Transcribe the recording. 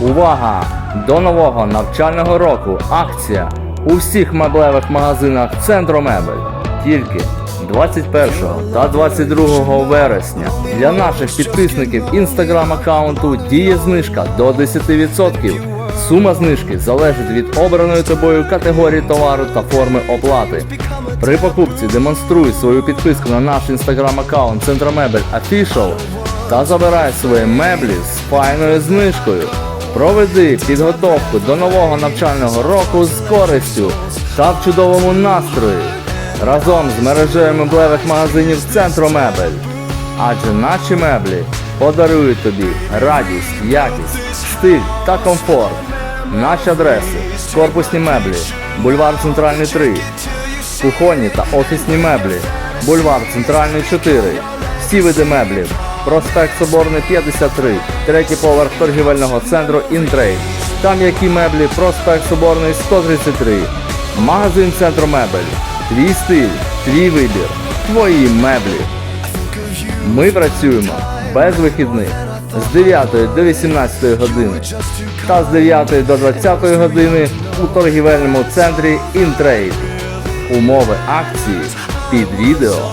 Увага! До нового навчального року акція у всіх меблевих магазинах Центру Мебель. Тільки 21 та 22 вересня для наших підписників інстаграм аккаунту діє знижка до 10%. Сума знижки залежить від обраної тобою категорії товару та форми оплати. При покупці демонструй свою підписку на наш інстаграм аккаунт Центромебель Official та забирай свої меблі з файною знижкою. Проведи підготовку до нового навчального року з користю та в чудовому настрої разом з мережею меблевих магазинів Центру Мебель. Адже наші меблі подарують тобі радість, якість, стиль та комфорт. Наші адреси корпусні меблі, бульвар Центральний 3, кухонні та офісні меблі, бульвар Центральний 4, всі види меблів, проспект Соборний 53, третій поверх торгівельного центру Інтрейд. Там які меблі, проспект Соборний 133, магазин Центру Мебель, твій стиль, твій вибір, твої меблі. Ми працюємо без вихідних з 9 до 18 години та з 9 до 20 години у торгівельному центрі Інтрейд. Умови акції під відео.